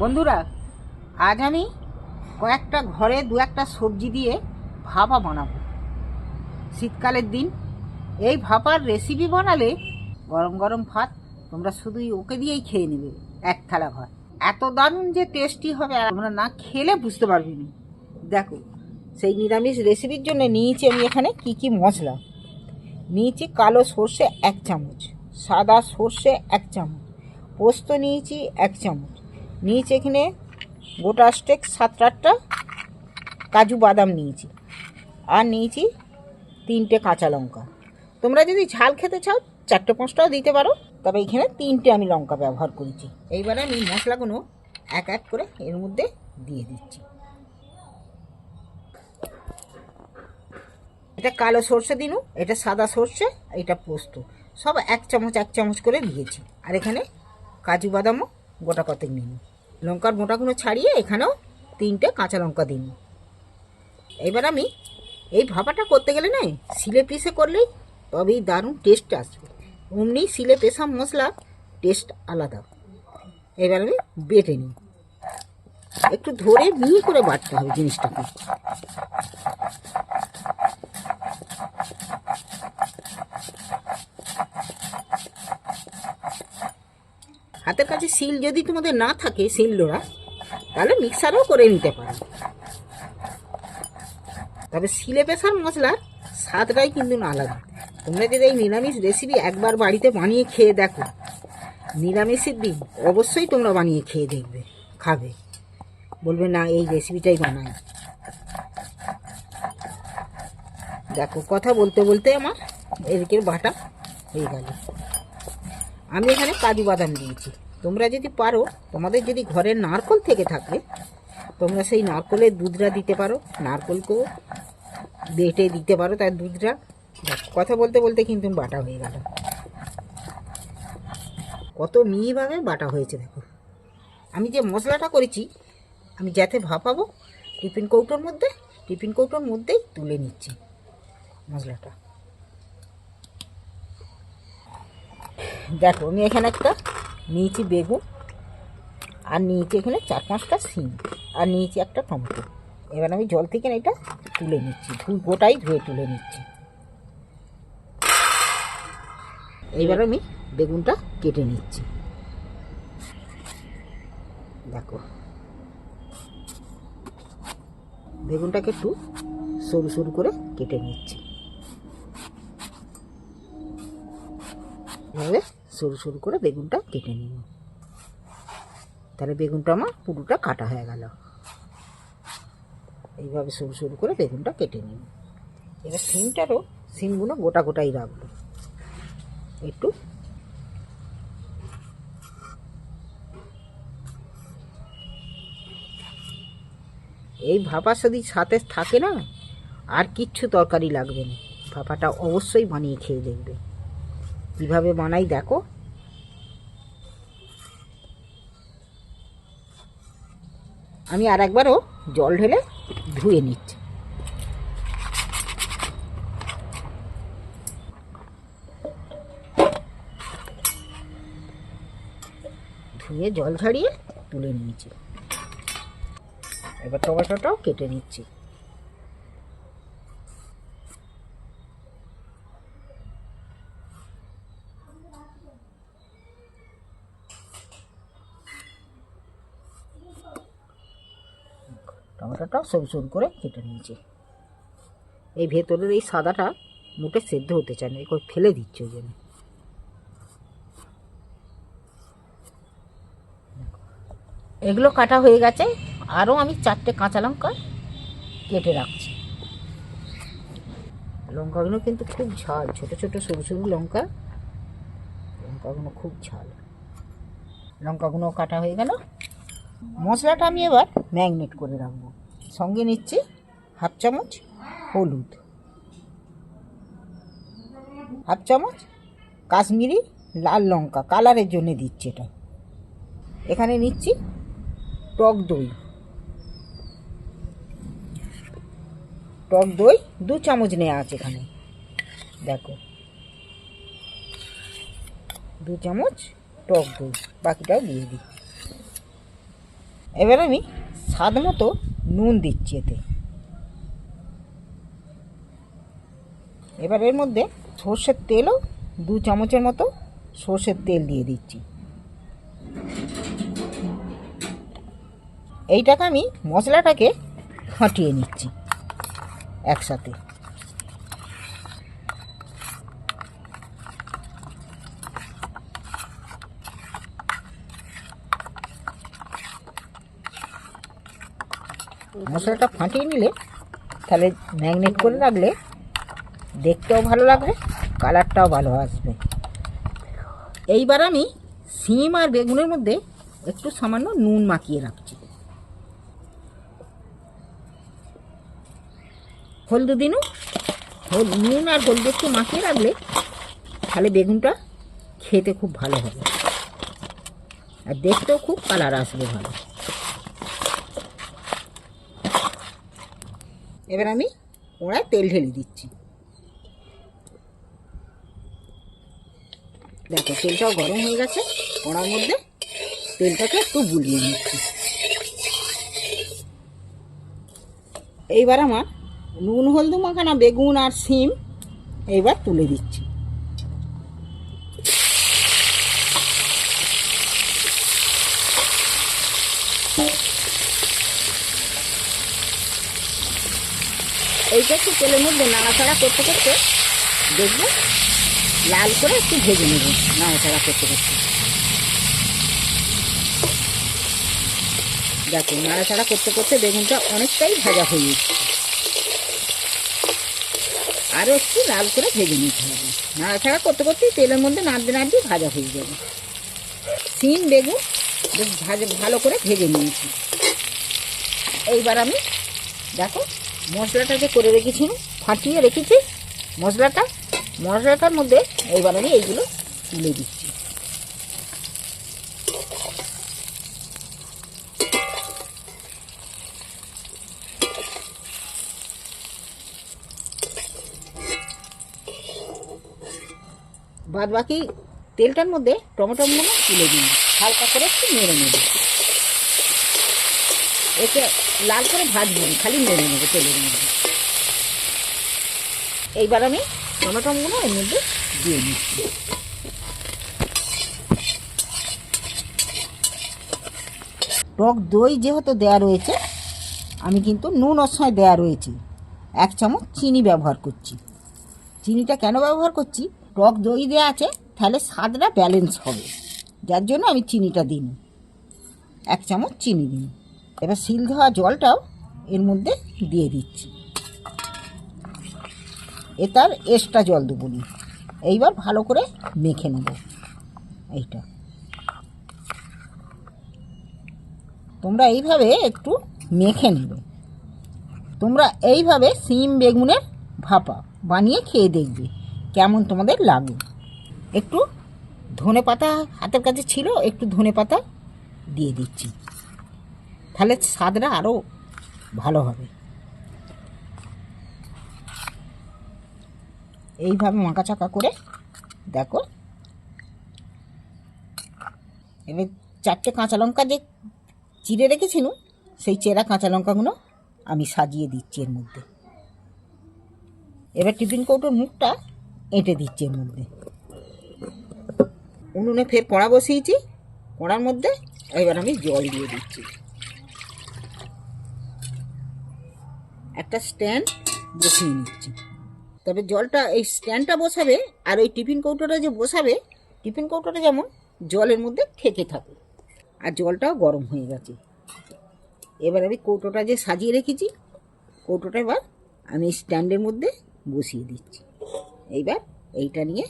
বন্ধুরা, আজ আমি কয়েকটা ঘরে দু একটা সবজি দিয়ে ভাপা বানাবো। শীতকালের দিন, এই ভাপার রেসিপি বানালে গরম গরম ভাত তোমরা শুধুই ওকে দিয়েই খেয়ে নেবে, এক থালা ভাত। এত দারুণ যে টেস্টি হবে আর না খেলে বুঝতে পারবি না। দেখো, সেই নিরামিষ রেসিপির জন্য নিয়েছি আমি এখানে কি কি মশলা। নিয়েছি কালো সর্ষে এক চামচ, সাদা সর্ষে এক চামচ, পোস্ত নিয়েছি এক চামচ নিয়েছি এখানে গোটা স্টেক সাত আটটা কাজু বাদাম নিয়েছি। আর নিয়েছি তিনটে কাঁচা লঙ্কা। তোমরা যদি ঝাল খেতে চাও, চারটে পাঁচটাও দিতে পারো, তবে এখানে তিনটে আমি লঙ্কা ব্যবহার করেছি। এইবারে আমি মশলাগুলো এক এক করে এর মধ্যে দিয়ে দিচ্ছি। এটা কালো সর্ষে দিনু, এটা সাদা সর্ষে, এটা পোস্ত। সব এক চামচ এক চামচ করে দিয়েছি। আর এখানে কাজু বাদামও গোটা কতেক নিন। লঙ্কার মোটাগুলো ছাড়িয়ে এখানেও তিনটে কাঁচা লঙ্কা দিন। এবার আমি এই ভাপাটা করতে গেলে না শিলে পিসে করলেই তবেই দারুণ টেস্ট আসবে। অমনি শিলে পেশা মশলা টেস্ট আলাদা। এবার আমি বেটে নিই। একটু ধরে মিহি করে বাটতে হবে জিনিসটাকে। হাতের কাছে সিল যদি তোমাদের না থাকে সিল লোড়া তাহলে মিক্সারও করে নিতে পারো। তবে সিলে পেশার মশলার স্বাদটাই কিন্তু আলাদা। তোমরা যদি এই নিরামিষ রেসিপি একবার বাড়িতে বানিয়ে খেয়ে দেখো, নিরামিষের দিন অবশ্যই তোমরা বানিয়ে খেয়ে দেখবে, খাবে। বলবে, না, এই রেসিপিটাই বানাই। দেখো, কথা বলতে বলতে আমার এদিকের বাটা হয়ে গেল। আমি এখানে কাজু বাদাম দিয়েছি। তোমরা যদি পারো, তোমাদের যদি ঘরের নারকল থেকে থাকে, তোমরা সেই নারকলের দুধটা দিতে পারো। নারকলকেও বেটে দিতে পারো তার দুধটা। কথা বলতে বলতে কিন্তু বাটা হয়ে গেল। কত মিহিভাবে বাটা হয়েছে, দেখো। আমি যে মশলাটা করেছি, আমি যাতে ভাপাবো, টিফিন কৌটোর মধ্যে, টিফিন কৌটোর মধ্যেই তুলে নিচ্ছি মশলাটা। দেখো, আমি এখানে একটা নিয়েছি বেগুন, আর নিয়েছি এখানে চার পাঁচটা সিম আর নিয়েছি একটা টমেটো। এবার আমি জল থেকে এটা তুলে নিচ্ছি ধুই গোটাই ধুয়ে তুলে নিচ্ছি। এইবার আমি বেগুনটা কেটে নিচ্ছি। দেখো, বেগুনটাকে একটু সরু সরু করে কেটে নিচ্ছি। এভাবে সরু সরু করে বেগুনটা কেটে নিব। তাহলে বেগুনটা আমার পুরোটা কাটা হয়ে গেল। এইভাবে সরু সরু করে বেগুনটা কেটে নিব। এবার সিমটারও, সিমগুলো গোটা গোটাই রাখব। একটু। এই ভাপা যদি সাথে থাকে না, আর কিচ্ছু তরকারি লাগবে না। ভাপাটা অবশ্যই বানিয়ে খেয়ে দেখবে। কীভাবে বানাই দেখো। আমি আর একবারও জল ঢেলে ধুয়ে নিচ্ছি। ধুয়ে জল ঝাড়িয়ে তুলে নিয়েছি। এবার টমেটোটাও কেটে নিচ্ছি। টমেটোটাও সরু সরু করে কেটে নিয়েছি। এই ভেতরের এই সাদাটা মোটে সেদ্ধ হতে চায় না এই করে ফেলে দিচ্ছে ওই জন্য। এগুলো কাটা হয়ে গেছে, আরও আমি চারটে কাঁচা লঙ্কা কেটে রাখছি। লঙ্কাগুলো কিন্তু খুব ঝাল, ছোট ছোট সরু সরু লঙ্কা। লঙ্কাগুলো খুব ঝাল। লঙ্কাগুলো কাটা হয়ে গেল। মশলাটা আমি এবার ম্যাগনেট করে রাখব। সঙ্গে নিচ্ছি হাফ চামচ হলুদ। হাফ চামচ কাশ্মীরি লাল লঙ্কা, কালারের জন্য দিচ্ছি এটা। এখানে নিচ্ছি টক দই। টক দই দু চামচ নেওয়া আছে এখানে। দেখো। দু চামচ টক দই, বাকিটাও দিয়ে দিই এবার আমি স্বাদ মতো নুন দিচ্ছি এতে। এবার এর মধ্যে সর্ষের তেলও দু চামচের মতো সর্ষের তেল দিয়ে দিচ্ছি। এইটাকে আমি মশলাটাকে ফাটিয়ে নিচ্ছি একসাথে। মশলাটা ফাটিয়ে নিলে, তাহলে ম্যাগনেট করে রাখলে দেখতেও ভালো লাগবে, কালারটাও ভালো আসবে। এইবার আমি সিম আর বেগুনের মধ্যে একটু সামান্য নুন মাখিয়ে রাখছি। হলদু দিনু, হল, নুন আর হলদু একটু মাখিয়ে রাখলে তাহলে বেগুনটা খেতে খুব ভালো হবে। আর দেখতেও খুব কালার আসবে ভালো। এবার আমি ওড়ায় তেল ঢেলে দিচ্ছি। দেখো, তেলটাও গরম হয়ে গেছে। ওড়ার মধ্যে তেলটাকে একটু বুলিয়ে নিচ্ছি। এইবার আমার নুন, হলদু মাখানা, বেগুন আর সিম এইবার তুলে দিচ্ছি। এইটা একটু তেলের মধ্যে নাড়াচাড়া করতে করতে দেখব লাল করে একটু ভেজে নেব নাড়াচাড়া করতে করতে। দেখো, নাড়াচাড়া করতে করতে বেগুনটা অনেকটাই ভাজা হয়ে যাচ্ছে আরও একটু লাল করে ভেজে নিতে হবে। নাড়াচাড়া করতে করতেই তেলের মধ্যে নাড়তে নাড়তে ভাজা হয়ে যাবে। সিম, বেগুন বেশ ভাজা ভালো করে ভেজে নিয়েছি। এইবার আমি দেখো মশলাটা যে করে রেখেছি, ফাটিয়ে রেখেছি, মশলাটা, মশলাটার মধ্যে এইবার আমি এইগুলো তুলে দিচ্ছি। বাদ বাকি তেলটার মধ্যে টমেটো টমেটোগুলো তুলে দিন হালকা করে একটু নেড়ে নেবে। একে লাল করে ভাজবো খালি নেড়ে নেব তেলের মধ্যে। এইবার আমি টমেটোগুলো এর মধ্যে দিয়ে নিচ্ছি টক দই যেহেতু দেওয়া রয়েছে, আমি কিন্তু নুন ওর সময় দেওয়া রয়েছে। এক চামচ চিনি ব্যবহার করছি। চিনিটা কেন ব্যবহার করছি? টক দই দেওয়া আছে, তাহলে স্বাদটা ব্যালেন্স হবে। যার জন্য আমি চিনিটা দিন এক চামচ চিনি দিন এবার শিল ধোয়া জলটাও এর মধ্যে দিয়ে দিচ্ছি। এ তার এক্সট্রা জল দেবো নি। এইবার ভালো করে মেখে নেব। এইটা। তোমরা এইভাবে একটু মেখে নেবে। তোমরা এইভাবে সিম বেগুনের ভাপা বানিয়ে খেয়ে দেখবে কেমন তোমাদের লাগে। একটু ধনে পাতা হাতের কাছে ছিল, একটু ধনে পাতা দিয়ে দিচ্ছি। তাহলে স্বাদটা আরও ভালো হবে। এইভাবে মাখা চাকা করে দেখো। এবার চারটে কাঁচা লঙ্কা যে চিড়ে রেখেছিল সেই চেরা কাঁচা লঙ্কাগুলো আমি সাজিয়ে দিচ্ছি এর মধ্যে। এবার টিফিন কৌটোর মুখটা এঁটে দিচ্ছি এর মধ্যে। উনুনে ফের কড়া বসিয়েছি, কড়ার মধ্যে এবার আমি জল দিয়ে দিচ্ছি। একটা স্ট্যান্ড বসিয়ে নিচ্ছি। তবে জলটা এই স্ট্যান্ডটা বসাবে আর ওই টিফিন কৌটোটা যে বসাবে টিফিন কৌটোটা যেমন জলের মধ্যে থেকে থাকে। আর জলটাও গরম হয়ে গেছে। এবার আমি কৌটোটা যে সাজিয়ে রেখেছি কৌটোটা এবার আমি স্ট্যান্ডের মধ্যে বসিয়ে দিচ্ছি। এইবার এইটা নিয়ে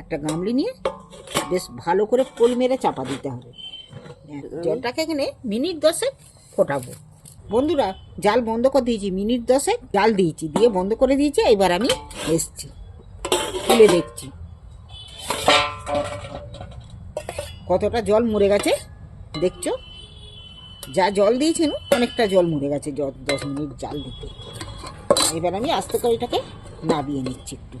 একটা গামলি নিয়ে বেশ ভালো করে পোল মেরে চাপা দিতে হবে। জলটাকে এখানে মিনিট দশেক ফোটাবো। বন্ধুরা, জাল বন্ধ করে দিয়েছি, মিনিট দশেক জাল দিয়েছি, দিয়ে বন্ধ করে দিয়েছি, এবার আমি এসছি খুলে দেখছি। কতটা জল মরে গেছে, দেখছ? যা জল দিয়েছেন অনেকটা জল মরে গেছে, জ- দশ মিনিট জাল দিতে। এবার আমি আস্তে করে এটাকে নাবিয়ে নিচ্ছি একটু।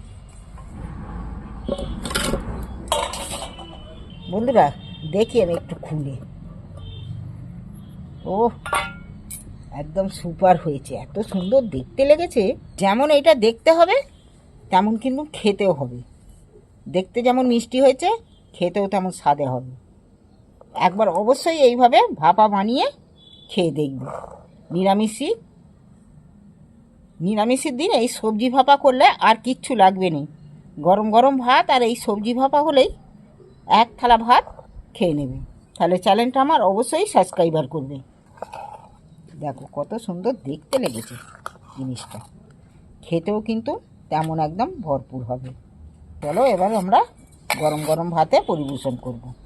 বন্ধুরা, দেখি আমি একটু খুলে। ও একদম সুপার হয়েছে। এত সুন্দর দেখতে লেগেছে, যেমন এটা দেখতে হবে, তেমন কিন্তু খেতেও হবে। দেখতে যেমন মিষ্টি হয়েছে, খেতেও তেমন স্বাদে হবে। একবার অবশ্যই এইভাবে ভাপা বানিয়ে খেয়ে দেখবে। নিরামিষই। নিরামিষের দিন এই সবজি ভাপা করলে আর কিচ্ছু লাগবে না। গরম গরম ভাত আর এই সবজি ভাপা হলেই এক থালা ভাত খেয়ে নেবে। তাহলে চ্যানেলটা আমার অবশ্যই সাবস্ক্রাইবার করবে। দেখো কত সুন্দর দেখতে লেগেছে জিনিসটা। খেতেও কিন্তু তেমন একদম ভরপুর হবে। চলো এবার আমরা গরম গরম ভাতে পরিবেশন করব।